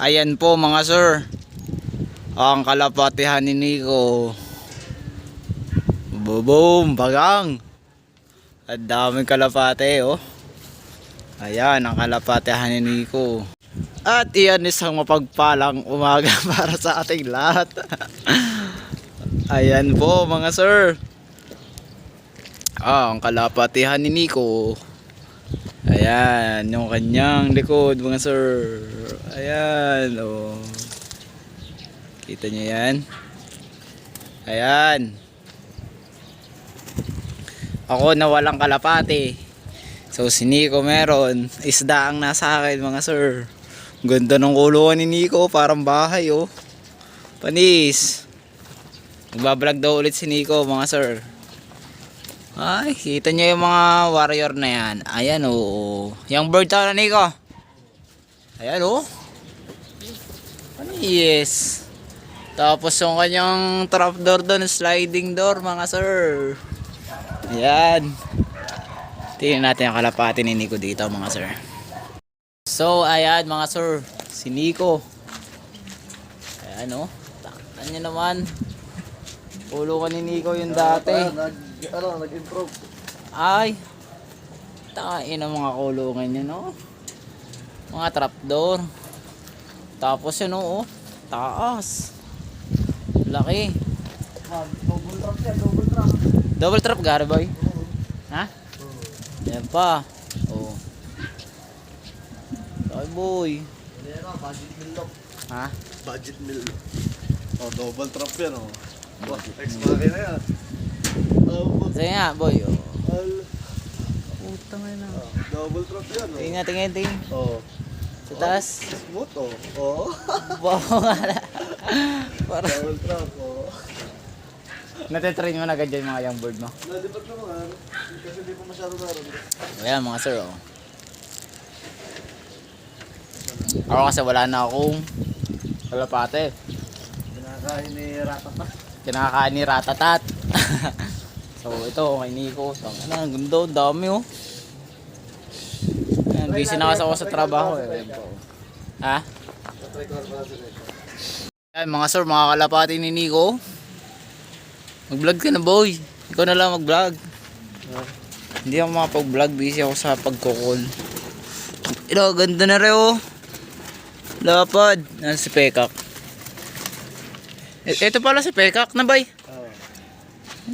Ayan po mga sir. Ang kalapatihan ni Nico. Boom, bagang. Ang daming kalapate oh. Ayan, ang kalapatihan ni Nico. At iyan isang mapagpalang umaga para sa ating lahat. Ayan po mga sir. Ah, ang kalapatihan ni Nico. Ayan, yung kanyang likod mga sir. Ayan, oh. Kita niyo yan? Ayan. Ako na walang kalapati. So si Nico meron. Isda ang nasa akin mga sir. Ganda ng kulungan ni Nico, parang bahay oh. Panis. Magbablog daw ulit si Nico mga sir. Ay, kita niyo yung mga warrior na yan. Ayan oh. Yung bird tao na Nico. Ayan oh. Yes. Tapos yung kanyang trapdoor doon, sliding door mga sir. Ayan. Tingnan natin ang kalapati ni Nico dito mga sir. So ayan mga sir, si Nico. Ayan oh. Taktan niya naman. Ulungan ni Nico yung dati. Ano, nag-improve. Ay. Tain ang mga kulungan niya no. Mga trapdoor. Tapos yun oh. Taas. Laki. Mag, double trap yan, double trap. Double trap gari boy. Ha? Yan pa. Oh. Ay boy. Ano, budget mill lock. Ha? Budget mill. Oh, double trap yan, oh. Wah, ex makina yan. Sige nga boy. Oh. al, Utang na. oh, double trap yan, oh. Tingnan, tingnan, tingnan. Oh, Sa taas. smooth, oh. Oh, Bawa nga na. Para. double trap, oh. Natitrain mo na agad dyan mga young bird mo. Nadibat naman, kasi hindi pa masyado naroon. Ayan mga sir oh. Ako kasi wala na akong kalapate. Kinakain ni Ratata. Kinakain ni Ratatat. so ito kay Nico. Tangina, ang ganda, ang dami oh. Ayan, busy na kasi ako sa trabaho eh. Ayan. Ha? Ayan mga sir, mga kalapati ni Nico. Mag-vlog ka na boy. Ikaw na lang mag-vlog. Hindi ako makapag-vlog, busy ako sa pagkukol. Ito, ganda na rin oh. Lapad. Nasa si Pekak. E- Ito pala si Pekak na bay. Oh.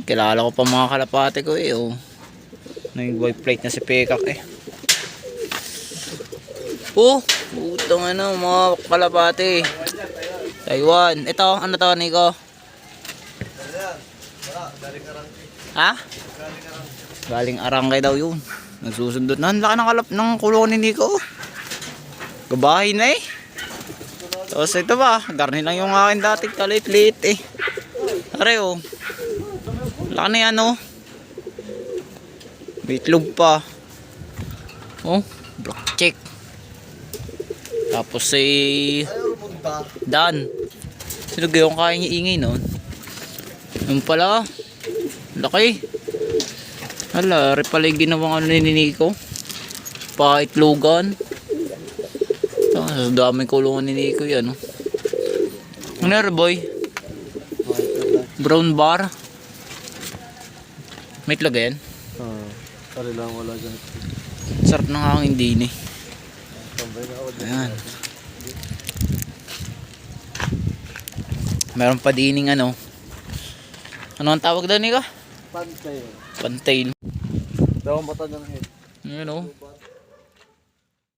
Kilala ko pa mga kalapate ko eh oh. White plate na si Pekak eh. Oh, utang ano mga kalapate. Taiwan. Ito, ano to Nico? Ha? galing Arangay daw yun. Nagsusundot na. Ang laki ng, kalap ng kulungan ni Nico. Gabahay na eh. Tapos ito ba, garni lang yung akin dati kalit-lit eh. Are oh. Laki na yan oh. May itlog pa. Oh, black check. Tapos si Ayaw punta. Dan. Sino yung kaya niya ingay noon? Yung pala. Laki. Hala, repala yung ginawang ano ni Nico. Paitlogan. Ito, sa daming kulungan ni Nico yan. Oh. Ano boy? Brown bar. May itlog yan. Ah, pare lang wala dyan. Sarap ng hangin din eh. Ayan. Meron pa dining ano. Ano ang tawag doon, Nico? Pantay. Pantail. Daw mata ng head. Ayan oh.